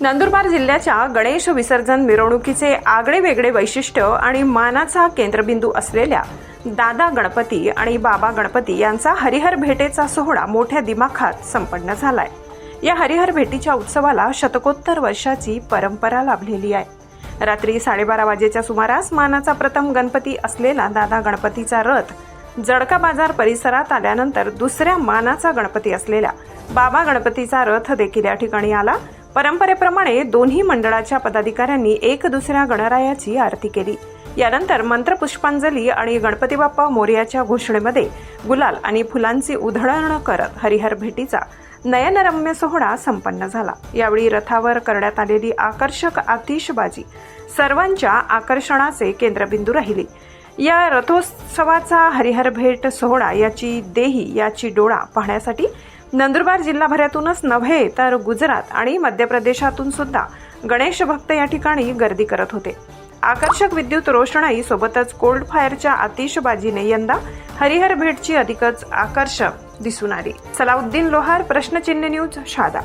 नंदुरबार जिल्ह्याच्या गणेश विसर्जन मिरवणुकीचे आगळे वेगळे वैशिष्ट्य आणि मानाचा केंद्रबिंदू असलेल्या दादा गणपती आणि बाबा गणपती यांचा हरिहर भेटेचा सोहळा मोठ्या दिमाखात संपन्न झालाय. या हरिहर भेटीच्या उत्सवाला शतकोत्तर वर्षाची परंपरा लाभलेली आहे. रात्री साडेबारा वाजेच्या सुमारास मानाचा प्रथम गणपती असलेला दादा गणपतीचा रथ जडका बाजार परिसरात आल्यानंतर दुसऱ्या मानाचा गणपती असलेल्या बाबा गणपतीचा रथ देखील या ठिकाणी आला. परंपरेप्रमाणे दोन्ही मंडळाच्या पदाधिकाऱ्यांनी एक दुसऱ्या गणरायाची आरती केली. यानंतर मंत्रपुष्पांजली आणि गणपती बाप्पा मोर्याच्या घोषणेमध्ये गुलाल आणि फुलांची उधळण करत हरिहर भेटीचा नयनरम्य सोहळा संपन्न झाला. यावेळी रथावर करण्यात आलेली आकर्षक आतिषबाजी सर्वांच्या आकर्षणाचे केंद्रबिंदू राहिली. या रथोत्सवाचा हरिहर भेट सोहळा याची देही याची डोळा पाहण्यासाठी नंदुरबार जिल्हाभरातूनच नव्हे तर गुजरात आणि मध्य प्रदेशातून सुद्धा गणेश भक्त या ठिकाणी गर्दी करत होते. आकर्षक विद्युत रोषणाई सोबतच कोल्ड फायरच्या आतिषबाजीने यंदा हरिहर भेटची अधिकच आकर्षक दिसून आली. सलाउद्दीन लोहार प्रश्नचिन्ह न्यूज शादा.